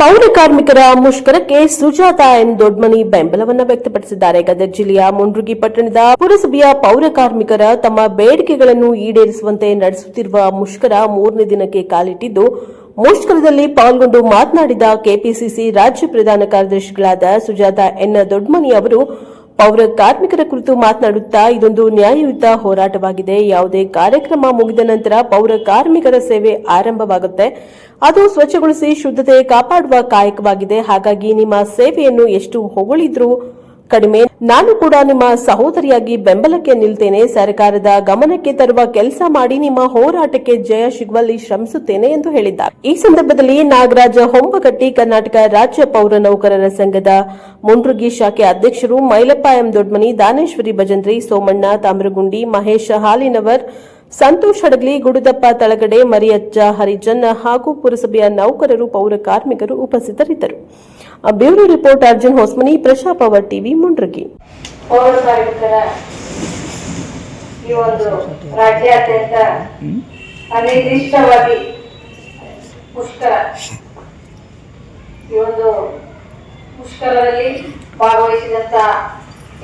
ಪೌರ ಕಾರ್ಮಿಕರ ಮುಷ್ಕರಕ್ಕೆ ಸುಜಾತ ಎನ್ ದೊಡ್ಮನಿ ಬೆಂಬಲವನ್ನು ವ್ಯಕ್ತಪಡಿಸಿದ್ದಾರೆ. ಗದಗ ಜಿಲ್ಲೆಯ ಮುಂಡ್ರುಗಿ ಪಟ್ಟಣದ ಪುರಸಭೆಯ ಪೌರ ಕಾರ್ಮಿಕರ ತಮ್ಮ ಬೇಡಿಕೆಗಳನ್ನು ಈಡೇರಿಸುವಂತೆ ನಡೆಸುತ್ತಿರುವ ಮುಷ್ಕರ ಮೂರನೇ ದಿನಕ್ಕೆ ಕಾಲಿಟ್ಟಿದ್ದು, ಮುಷ್ಕರದಲ್ಲಿ ಪಾಲ್ಗೊಂಡು ಮಾತನಾಡಿದ ಕೆಪಿಸಿಸಿ ರಾಜ್ಯ ಪ್ರಧಾನ ಕಾರ್ಯದರ್ಶಿಗಳಾದ ಸುಜಾತ ಎನ್ ದೊಡ್ಮನಿ ಅವರು ಪೌರ ಕಾರ್ಮಿಕರ ಕುರಿತು ಮಾತನಾಡುತ್ತಾ ಇದೊಂದು ನ್ಯಾಯಯುತ ಹೋರಾಟವಾಗಿದೆ. ಯಾವುದೇ ಕಾರ್ಯಕ್ರಮ ಮುಗಿದ ನಂತರ ಪೌರ ಕಾರ್ಮಿಕರ ಸೇವೆ ಆರಂಭವಾಗುತ್ತೆ. ಅದು ಸ್ವಚ್ಛಗೊಳಿಸಿ ಶುದ್ಧತೆ ಕಾಪಾಡುವ ಕಾಯಕವಾಗಿದೆ. ಹಾಗಾಗಿ ನಿಮ್ಮ ಸೇವೆಯನ್ನು ಎಷ್ಟು ಹೊಗಳಿದ್ರೂ ಕಡಿಮೆ. ನಾನು ಕೂಡ ನಿಮ್ಮ ಸಹೋದರಿಯಾಗಿ ಬೆಂಬಲಕ್ಕೆ ನಿಲ್ತೇನೆ. ಸರ್ಕಾರದ ಗಮನಕ್ಕೆ ತರುವ ಕೆಲಸ ಮಾಡಿ ನಿಮ್ಮ ಹೋರಾಟಕ್ಕೆ ಜಯ ಸಿಗುವಲ್ಲಿ ಶ್ರಮಿಸುತ್ತೇನೆ ಎಂದು ಹೇಳಿದ್ದಾರೆ. ಈ ಸಂದರ್ಭದಲ್ಲಿ ನಾಗರಾಜ ಹೊಂಬಗಟ್ಟಿ ಕರ್ನಾಟಕ ರಾಜ್ಯ ಪೌರ ನೌಕರರ ಸಂಘದ ಮುಂಡ್ರುಗಿ ಶಾಖೆ ಅಧ್ಯಕ್ಷರು ಮೈಲಪ್ಪ ಎಂ ದೊಡ್ಮನಿ, ದಾನೇಶ್ವರಿ ಭಜಂತ್ರಿ, ಸೋಮಣ್ಣ, ತಾಮ್ರಗುಂಡಿ, ಮಹೇಶ್ ಹಾಲಿನವರ್ ಸಂತೋಷ್ ಹಡಗ್ಲಿ, ಗುಡುದಪ್ಪ ತಳಗಡೆ, ಮರಿಯಜ್ಜ, ಹರಿಜನ್ ಹಾಗೂ ಪುರಸಭೆಯ ನೌಕರರು, ಪೌರ ಕಾರ್ಮಿಕರು ಉಪಸ್ಥಿತರಿದ್ದರು. Bureau report, Arjun Hosmani Praja power TV Mundargi. ಅನಿರ್ದಿಷ್ಟವಾಗಿ ಈ ಒಂದು ಮುಷ್ಕರದಲ್ಲಿ ಭಾಗವಹಿಸಿದಂತ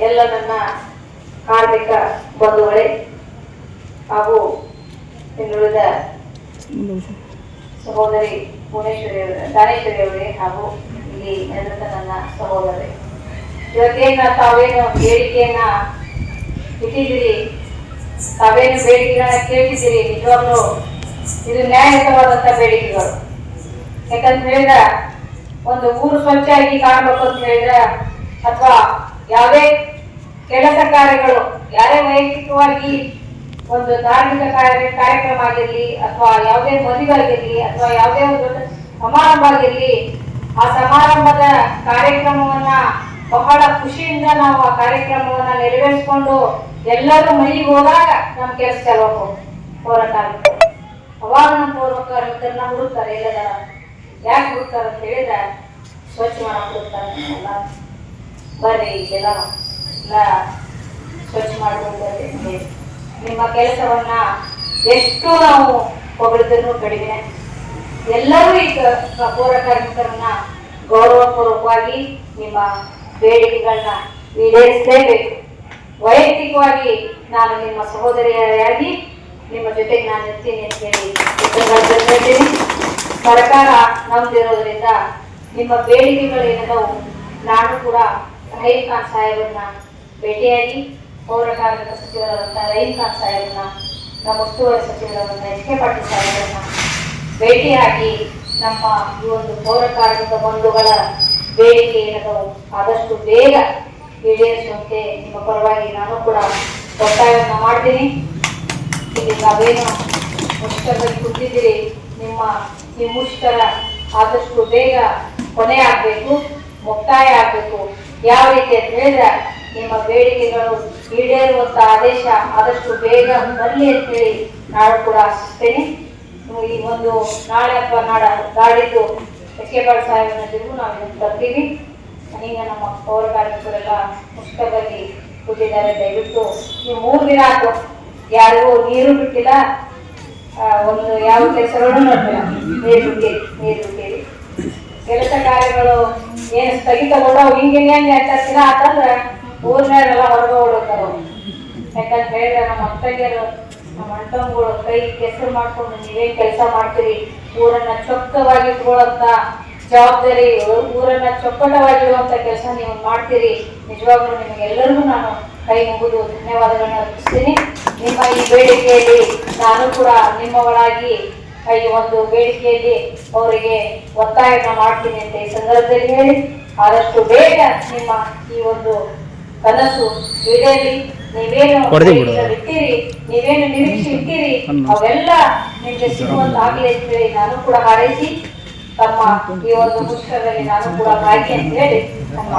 ಎಲ್ಲ ನನ್ನ ಕಾರ್ಮಿಕ ಬಂಧುಗಳೇ ಹಾಗೂ ಇನ್ನುಳಿದ ಸಹೋದರಿ ಭುವನೇಶ್ವರಿ ದಾನೇಶ್ವರಿ ಅವರೇ ಹಾಗೂ ಇಲ್ಲಿ ನೆರೆದ ನನ್ನ ಸಹೋದರಿ. ಇವತ್ತೇನ ತಾವೇನು ಬೇಡಿಕೆಯನ್ನ ಇಟ್ಟಿದ್ದೀರಿ? ತಾವೇನು ಬೇಡಿಕೆಗಳನ್ನ ಕೇಳಿದ್ದೀರಿ ನಿಜವಾಗ್ಲೂ ಇದು ನ್ಯಾಯಯುತವಾದಂತ ಬೇಡಿಕೆಗಳು. ಯಾಕಂತ ಹೇಳಿದ್ರ ಒಂದು ಊರು ಸ್ವಚ್ಛಾಗಿ ಕಾಣಬೇಕು ಅಂತ ಹೇಳಿದ್ರ ಅಥವಾ ಯಾವುದೇ ಕೆಲಸ ಕಾರ್ಯಗಳು ಯಾರೇ ವೈಯಕ್ತಿಕವಾಗಿ ಒಂದು ಧಾರ್ಮಿಕ ಕಾರ್ಯ, ಕಾರ್ಯಕ್ರಮ ಆಗಿರ್ಲಿ, ಅಥವಾ ಯಾವುದೇ ಮದುವೆ ಅಥವಾ ಯಾವುದೇ ಒಂದು ಸಮಾರಂಭ ಆಗಿರ್ಲಿ, ಆ ಸಮಾರಂಭದ ಕಾರ್ಯಕ್ರಮವನ್ನ ಬಹಳ ಖುಷಿಯಿಂದ ನಾವು ಆ ಕಾರ್ಯಕ್ರಮವನ್ನ ನೆರವೇರಿಸಿಕೊಂಡು ಎಲ್ಲರೂ ಮನೆಗೆ ಹೋದಾಗ ನಮ್ ಕೆಲಸ ಚಲೋ ಪೌರ ಕಾರ್ಮಿಕರು ಅವಾಗ ನಮ್ಮ ಪೌರ ಕಾರ್ಮಿಕರನ್ನ ಹುಡುಕ್ತಾರೆ ಎಲ್ಲದ ಯಾಕೆ ಹುಡುಕ್ತಾರೆ ಅಂತ ಹೇಳಿದ್ರೆ, ಸ್ವಚ್ಛ ಮಾಡಕ್ ಹುಡುಕ್ತಾರೆ ಬರ್ರಿ ಎಲ್ಲ ಎಲ್ಲ ಸ್ವಚ್ಛ ಮಾಡ್ಕೊಂಡು ಬರ್ರಿ. ನಿಮ್ಮ ಕೆಲಸವನ್ನ ಎಷ್ಟು ನಾವು ಹೊಗಳಿದ್ರು ಕಡಿಮೆ ಎಲ್ಲರೂ ಈಗ ಪೌರ ಕಾರ್ಮಿಕರನ್ನ ಗೌರವಪೂರ್ವಕವಾಗಿ ನಿಮ್ಮ ಬೇಡಿಕೆಗಳನ್ನ ಈಡೇರಿಸಲೇಬೇಕು ವೈಯಕ್ತಿಕವಾಗಿ ನಾನು ನಿಮ್ಮ ಸಹೋದರಿಯಾಗಿ ನಿಮ್ಮ ಜೊತೆಗೆ ನಾನು ಇರ್ತೀನಿ ಅಂತ ಹೇಳಿ. ಸರ್ಕಾರ ನಮ್ದಿರೋದ್ರಿಂದ ನಿಮ್ಮ ಬೇಡಿಕೆಗಳು ಏನದವು ನಾನು ಕೂಡ ರಹೀಂ ಖಾನ್ ಸಾಹೇಬರನ್ನ ಭೇಟಿಯಾಗಿ ಪೌರ ಕಾರ್ಮಿಕ ಸಚಿವರಾದಂಥ ರಹೀಂ ಖಾನ್ ಸಾಹೇಬ್ರನ್ನ ನಮ್ಮ ಉಸ್ತುವಾರಿ ಸಚಿವರಾದಂಥ ಎಚ್ ಕೆ ಪಾಟೀಲ್ ಸಾಹೇಬರನ್ನ ಭೇಟಿಯಾಗಿ ನಮ್ಮ ಈ ಒಂದು ಪೌರ ಕಾರ್ಮಿಕ ಬಂಧುಗಳ ಬೇಡಿಕೆ ಏನದವು ಆದಷ್ಟು ಬೇಗ ಈಡೇರಿಸುವಂತೆ ನಿಮ್ಮ ಪರವಾಗಿ ನಾನು ಕೂಡ ಒತ್ತಾಯವನ್ನು ಮಾಡ್ತೀನಿ. ಇಲ್ಲಿ ನಾವೇನು ಮುಷ್ಕರದಲ್ಲಿ ಕೂತಿದ್ದೀರಿ? ನಿಮ್ಮ ಈ ಮುಷ್ಕರ ಆದಷ್ಟು ಬೇಗ ಕೊನೆ ಆಗಬೇಕು ಮುಕ್ತಾಯ ಆಗಬೇಕು. ಯಾವ ರೀತಿ ಅಂತ ಹೇಳಿದ್ರೆ ನಿಮ್ಮ ಬೇಡಿಕೆಗಳು ಈಡೇರುವಂತ ಆದೇಶ ಆದಷ್ಟು ಬೇಗ ಬರಲಿ ಅಂತೇಳಿ ನಾನು ಕೂಡ ಆಶಿಸ್ತೇನೆ. ಈ ಒಂದು ನಾಳೆ ಅಥವಾ ನಾಡ ಕೆ ಪಾಲ್ ಸಾಹೇಬನ ಜೊತೆಗೂ ನಾವು ಇದನ್ನು ತರ್ತೀವಿ ಈಗ ನಮ್ಮ ಪೌರ ಕಾರ್ಮಿಕರೆಲ್ಲ ಮುಷ್ಕರದಲ್ಲಿ ಕೂತಿದ್ದಾರೆ. ದಯವಿಟ್ಟು ನೀವು ಮೂರು ದಿನ ಆಯ್ತು. ಯಾರಿಗೂ ನೀರು ಬಿಟ್ಟಿಲ್ಲ. ಒಂದು ಯಾವ ಕೆಲಸಗಳು ನೋಡಿಲ್ಲ ನೀರು ಬಿಟ್ಟಿರಿ ನೀರು ಬಿಟ್ಟಿರಿ. ಕೆಲಸ ಕಾರ್ಯಗಳು ಏನು ಸ್ಥಗಿತಗೊಂಡು ಹಿಂಗೆ ಹೆಂಗೆ ಹೇಳ್ತಾರ ಆತಂದ್ರೆ ಊರಿನಾಗೆಲ್ಲ ಹೊರಗೆ ಓಡುತ್ತಾರ ಯಾಕಂತ ಹೇಳಿದ್ರೆ ನಮ್ಮ ಅತ್ತಗೆರು ನಮ್ಮ ಅಣ್ಣಂಗಳು ಕೈ ಕೆಸರು ಮಾಡ್ಕೊಂಡು ನೀವೇನ್ ಕೆಲಸ ಮಾಡ್ತೀರಿ? ಊರನ್ನ ಚೊಕ್ಕವಾಗಿ ಇಟ್ಕೊಳ್ಳೋಂತ ಜವಾಬ್ದಾರಿ, ಊರನ್ನ ಚೊಕ್ಕಟವಾಗಿರುವಂತ ಕೆಲಸ ನೀವು ಮಾಡ್ತೀರಿ. ನಿಜವಾಗ್ಲೂ ನಿಮಗೆಲ್ಲರಿಗೂ ನಾನು ಕೈ ಮುಗಿದು ಧನ್ಯವಾದಗಳನ್ನ ಅರ್ಪಿಸ್ತೀನಿ. ನಿಮ್ಮ ಈ ಬೇಡಿಕೆಯಲ್ಲಿ ನಾನು ಕೂಡ ನಿಮ್ಮ ನಿಮ್ಮವಳಾಗಿ ಈ ಒಂದು ಬೇಡಿಕೆಯಲ್ಲಿ ಅವರಿಗೆ ಒತ್ತಾಯನ ಮಾಡ್ತೀನಿ ಅಂತ ಈ ಸಂದರ್ಭದಲ್ಲಿ ಹೇಳಿ. ಆದಷ್ಟು ಬೇಗ ನಿಮ್ಮ ಈ ಒಂದು ಕನಸು ಈಡೇರಿ ನೀವೇನು ಇಟ್ಟಿರಿ ನೀವೇನು ನಿರೀಕ್ಷೆ ಇಟ್ಟಿರಿ ಅವೆಲ್ಲ ನಿಮ್ಗೆ ಸಿಗುವಂತಾಗಲಿ ಅಂತ ಹೇಳಿ ನಾನು ಕೂಡ ಹಾರೈಸಿ ತಮ್ಮ ಈ ಒಂದು ಪುಸ್ತಕದಲ್ಲಿ ನಾನು ಕೂಡ ಭಾಗಿ ಅಂತ ಹೇಳಿ ನಮ್ಮ